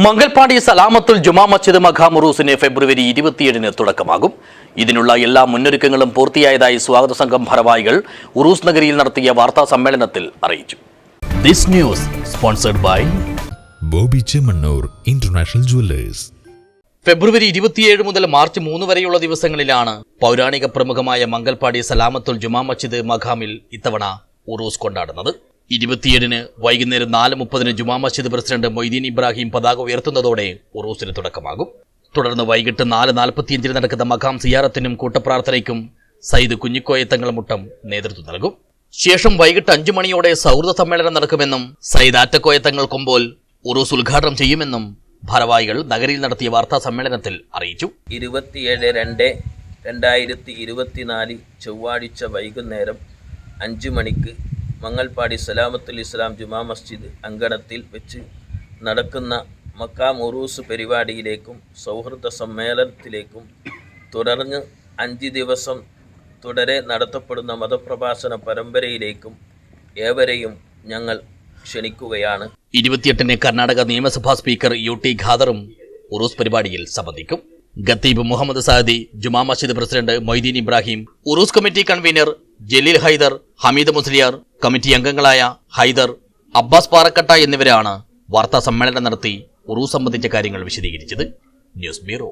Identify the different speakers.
Speaker 1: മംഗൽപാടി സലാമത്തുൽ ജുമാ മസ്ജിദ് മഖാമുറൂസിന് ഫെബ്രുവരി ഇരുപത്തിയേഴിന് തുടക്കമാകും. ഇതിനുള്ള എല്ലാ മുന്നൊരുക്കങ്ങളും പൂർത്തിയായതായി സ്വാഗത സംഘം ഭാരവാഹികൾ ഉറൂസ് നഗരിയിൽ നടത്തിയ വാർത്താ സമ്മേളനത്തിൽ അറിയിച്ചു. This news sponsored by
Speaker 2: Boby Chemmanur international jewellers.
Speaker 1: February ഇരുപത്തിയേഴ് മുതൽ മാർച്ച് മൂന്ന് വരെയുള്ള ദിവസങ്ങളിലാണ് പൗരാണിക പ്രമുഖമായ മംഗൽപാടി സലാമത്തുൽ ജുമാ മസ്ജിദ് മഖാമിൽ ഇത്തവണ ഉറൂസ് കൊണ്ടാടുന്നത്. ഇരുപത്തിയേഴിന് വൈകുന്നേരം നാല് മുപ്പതിന് ജുമാ മസ്ജിദ് പ്രസിഡന്റ് മൊയ്തീൻ ഇബ്രാഹിം പതാക ഉയർത്തുന്നതോടെ ഉറൂസിന് തുടക്കമാകും. തുടർന്ന് വൈകിട്ട് നാല് നാൽപ്പത്തിയഞ്ചിന് നടക്കുന്ന മഖാം സിയാറത്തിനും കൂട്ടപ്രാർത്ഥനയ്ക്കും സയ്യിദ് കുഞ്ഞിക്കോയത്തങ്ങൾ മുട്ടം നേതൃത്വം നൽകും. ശേഷം വൈകിട്ട് അഞ്ചു മണിയോടെ സൗഹൃദ സമ്മേളനം നടക്കുമെന്നും സയ്യിദ് ആറ്റക്കോയത്തങ്ങൾ കൊമ്പോൽ ഉറൂസ് ഉദ്ഘാടനം ചെയ്യുമെന്നും ഭാരവാഹികൾ നഗരിയിൽ നടത്തിയ വാർത്താ സമ്മേളനത്തിൽ അറിയിച്ചു.
Speaker 3: ഇരുപത്തിയേഴ് രണ്ട് രണ്ടായിരത്തി ഇരുപത്തിനാല് ചൊവ്വാഴ്ച വൈകുന്നേരം അഞ്ചു മണിക്ക് മങ്ങൽപ്പാടി സലാമത്തുൽ ഇസ്ലാം ജുമാ മസ്ജിദ് അങ്കണത്തിൽ വെച്ച് നടക്കുന്ന മക്കാം ഉറൂസ് പരിപാടിയിലേക്കും സൗഹൃദ സമ്മേളനത്തിലേക്കും തുടർന്ന് അഞ്ച് ദിവസം തുടരെ നടത്തപ്പെടുന്ന മതപ്രഭാഷണ പരമ്പരയിലേക്കും ഏവരെയും ഞങ്ങൾ ക്ഷണിക്കുകയാണ്.
Speaker 1: ഇരുപത്തിയെട്ടിന് കർണാടക നിയമസഭാ സ്പീക്കർ യു ടി ഖാദറും ഉറൂസ് പരിപാടിയിൽ സംബന്ധിക്കും. ഖത്തീബ് മുഹമ്മദ് സാദി ജുമാ മസ്ജിദ് പ്രസിഡന്റ് മൊയ്തീൻ ഇബ്രാഹിം ഉറൂസ് committee convener Jaleel Haider Hameed Musliyar committee അംഗങ്ങളായ ഹൈദർ അബ്ബാസ് പാറക്കട്ട എന്നിവരാണ് വാർത്താ സമ്മേളനം നടത്തി ഉറു സംബന്ധിച്ച കാര്യങ്ങൾ വിശദീകരിച്ചത്. News bureau